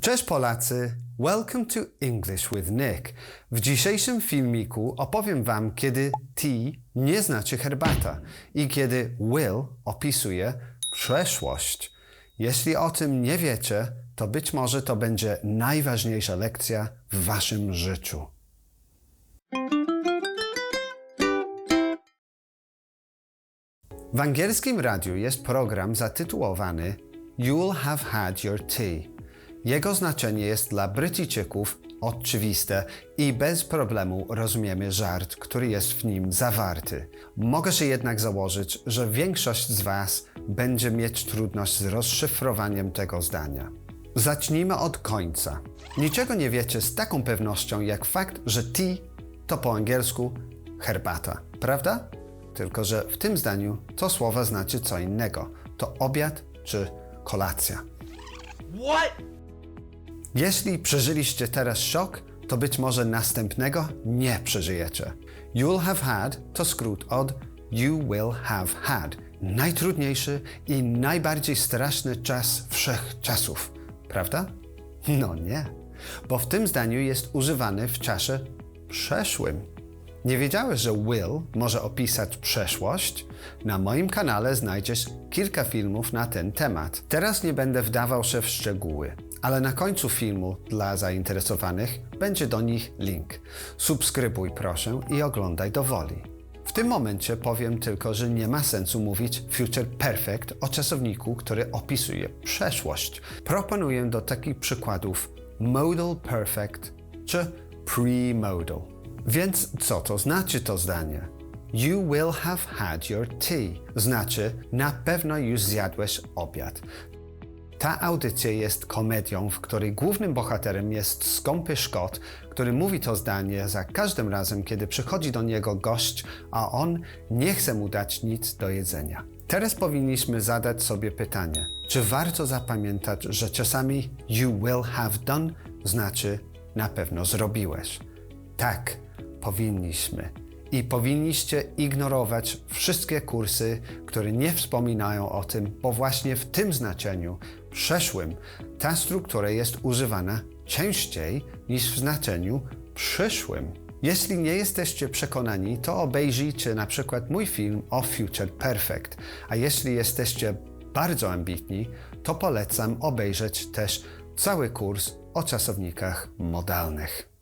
Cześć Polacy, welcome to English with Nick. W dzisiejszym filmiku opowiem Wam, kiedy tea nie znaczy herbata i kiedy will opisuje przeszłość. Jeśli o tym nie wiecie, to być może to będzie najważniejsza lekcja w Waszym życiu. W angielskim radiu jest program zatytułowany You'll have had your tea. Jego znaczenie jest dla Brytyjczyków oczywiste i bez problemu rozumiemy żart, który jest w nim zawarty. Mogę się jednak założyć, że większość z Was będzie mieć trudność z rozszyfrowaniem tego zdania. Zacznijmy od końca. Niczego nie wiecie z taką pewnością jak fakt, że tea to po angielsku herbata, prawda? Tylko, że w tym zdaniu to słowo znaczy co innego. To obiad czy kolacja. What? Jeśli przeżyliście teraz szok, to być może następnego nie przeżyjecie. You'll have had to skrót od You will have had. Najtrudniejszy i najbardziej straszny czas wszechczasów, prawda? No nie, bo w tym zdaniu jest używany w czasie przeszłym. Nie wiedziałeś, że will może opisać przeszłość? Na moim kanale znajdziesz kilka filmów na ten temat. Teraz nie będę wdawał się w szczegóły, ale na końcu filmu dla zainteresowanych będzie do nich link. Subskrybuj proszę i oglądaj do woli. W tym momencie powiem tylko, że nie ma sensu mówić future perfect o czasowniku, który opisuje przeszłość. Proponuję do takich przykładów modal perfect czy pre-modal. Więc co to znaczy to zdanie? You will have had your tea. Znaczy, na pewno już zjadłeś obiad. Ta audycja jest komedią, w której głównym bohaterem jest skąpy Szkot, który mówi to zdanie za każdym razem, kiedy przychodzi do niego gość, a on nie chce mu dać nic do jedzenia. Teraz powinniśmy zadać sobie pytanie, czy warto zapamiętać, że czasami you will have done znaczy na pewno zrobiłeś. Tak, powinniśmy. I powinniście ignorować wszystkie kursy, które nie wspominają o tym, bo właśnie w tym znaczeniu przeszłym ta struktura jest używana częściej niż w znaczeniu przyszłym. Jeśli nie jesteście przekonani, to obejrzyjcie na przykład mój film o Future Perfect, a jeśli jesteście bardzo ambitni, to polecam obejrzeć też cały kurs o czasownikach modalnych.